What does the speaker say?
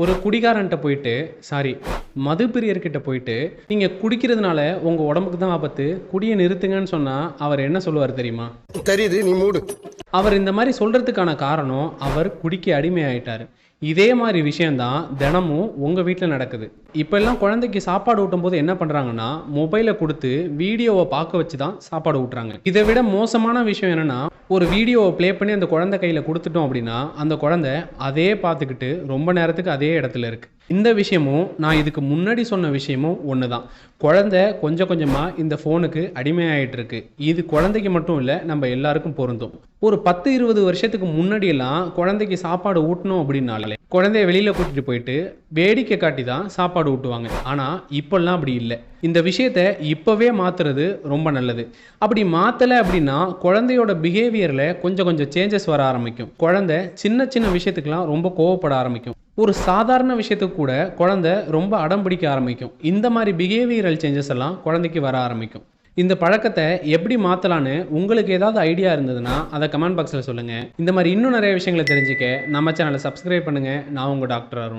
ஒரு குடிகாரன்ட்ட போயிட்டு சாரி மது பிரியர்கிட்ட போயிட்டு நீங்கள் குடிக்கிறதுனால உங்கள் உடம்புக்கு தான் ஆபத்து குடியை நிறுத்துங்கன்னு சொன்னால் அவர் என்ன சொல்லுவார் தெரியுமா? தெரியுது நீ மூடு. அவர் இந்த மாதிரி சொல்கிறதுக்கான காரணம் அவர் குடிக்க அடிமையாயிட்டார். இதே மாதிரி விஷயந்தான் தினமும் உங்கள் வீட்டில் நடக்குது. இப்போல்லாம் குழந்தைக்கு சாப்பாடு ஊட்டும் போது என்ன பண்ணுறாங்கன்னா மொபைலை கொடுத்து வீடியோவை பார்க்க வச்சு தான் சாப்பாடு ஊட்டுறாங்க. இதை விட மோசமான விஷயம் என்னென்னா ஒரு வீடியோவை ப்ளே பண்ணி அந்த குழந்தை கையில் கொடுத்துட்டோம் அப்படின்னா அந்த குழந்தை அதே பார்த்துக்கிட்டு ரொம்ப நேரத்துக்கு அதே இடத்துல இருக்குது இந்த விஷயமும் நான் இதுக்கு முன்னாடி சொன்ன விஷயமும் ஒன்று தான் குழந்தை கொஞ்சம் கொஞ்சமாக இந்த ஃபோனுக்கு அடிமையாயிட்டிருக்கு. இது குழந்தைக்கு மட்டும் இல்லை நம்ம எல்லாருக்கும் பொருந்தும். ஒரு பத்து இருபது வருஷத்துக்கு முன்னாடியெல்லாம் குழந்தைக்கு சாப்பாடு ஊட்டணும் அப்படின்னாலே குழந்தைய வெளியில் கூட்டிட்டு போயிட்டு வேடிக்கை காட்டி தான் சாப்பாடு ஊட்டுவாங்க. ஆனால் இப்போல்லாம் அப்படி இல்லை. இந்த விஷயத்த இப்போவே மாற்றுறது ரொம்ப நல்லது. அப்படி மாற்றலை அப்படின்னா குழந்தையோட பிஹேவியரில் கொஞ்சம் கொஞ்சம் சேஞ்சஸ் வர ஆரம்பிக்கும். குழந்தை சின்ன சின்ன விஷயத்துக்கெல்லாம் ரொம்ப கோவப்பட ஆரம்பிக்கும். ஒரு சாதாரண விஷயத்துக்கு கூட குழந்தை ரொம்ப அடம் பிடிக்க ஆரம்பிக்கும். இந்த மாதிரி பிஹேவியரல் சேஞ்சஸ் எல்லாம் குழந்தைக்கு வர ஆரம்பிக்கும். இந்த பழக்கத்தை எப்படி மாற்றலான்னு உங்களுக்கு ஏதாவது ஐடியா இருந்ததுன்னா அதை கமெண்ட் பாக்ஸில் சொல்லுங்கள் இந்த மாதிரி இன்னும் நிறைய விஷயங்களை தெரிஞ்சுக்க நம்ம சேனலை சப்ஸ்கிரைப் பண்ணுங்கள் நான் உங்கள் டாக்டர் அருண்.